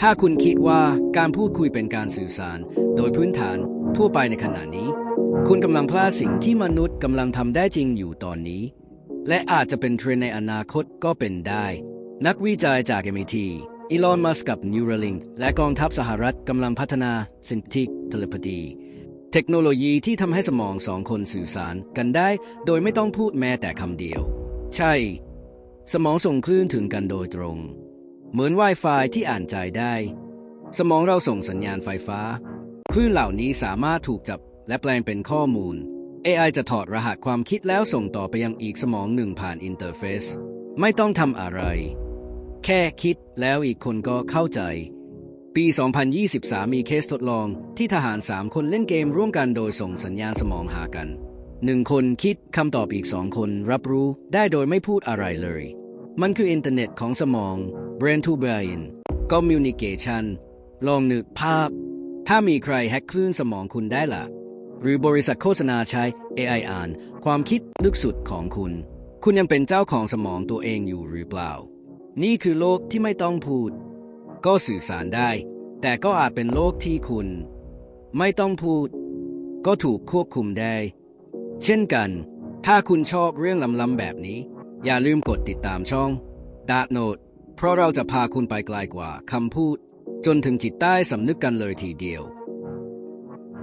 ถ้าคุณคิดว่าการพูดคุยเป็นการสื่อสาร โดยพื้นฐานทั่วไปในขณะนี้ คุณกำลังพลาดสิ่งที่มนุษย์กำลังทำได้จริงอยู่ตอนนี้ และอาจจะเป็นเทรนในอนาคตก็เป็นได้ นักวิจัยจาก MIT อีลอน มัสก์กับ Neuralink และกองทัพสหรัฐกำลังพัฒนา Synthetic Telepathy เทคโนโลยีที่ทำให้สมองสองคนสื่อสารกันได้ โดยไม่ต้องพูดแม้แต่คำเดียว ใช่ สมองส่งคลื่นถึงกันโดยตรง เหมือน Wi-Fi ที่อ่านใจได้ สมองเราส่งสัญญาณไฟฟ้าคลื่นเหล่านี้สามารถถูกจับและแปลงเป็นข้อมูล AI จะถอดรหัสความคิดแล้วส่งต่อไปยังอีกสมองหนึ่งผ่านอินเทอร์เฟซไม่ต้องทำอะไร แค่คิดแล้วอีกคนก็เข้าใจ ปี 2023 มีเคสทดลองที่ทหาร 3 คนเล่นเกมร่วมกันโดยส่งสัญญาณสมองหากันหนึ่งคนคิดคำตอบอีกสองคนรับรู้ได้โดยไม่พูดอะไรเลย มันคืออินเทอร์เน็ตของสมอง Brain to Brain Communication ลองนึกภาพ ถ้ามีใครแฮกคลื่นสมองคุณได้ล่ะ หรือบริษัทโฆษณาใช้ AI อ่านความคิดลึกสุดของคุณ คุณยังเป็นเจ้าของสมองตัวเองอยู่หรือเปล่า นี่คือโลกที่ไม่ต้องพูด ก็สื่อสารได้ แต่ก็อาจเป็นโลกที่คุณ ไม่ต้องพูด ก็ถูกควบคุมได้ เช่นกัน ถ้าคุณชอบเรื่องล้ำแบบนี้ อย่าลืมกดติดตามช่องดา n โน e เพราะเราจะพาคุณไปไกลกว่าคำพูด จนถึงจิตใต้สำนึกกันเลยทีเดียว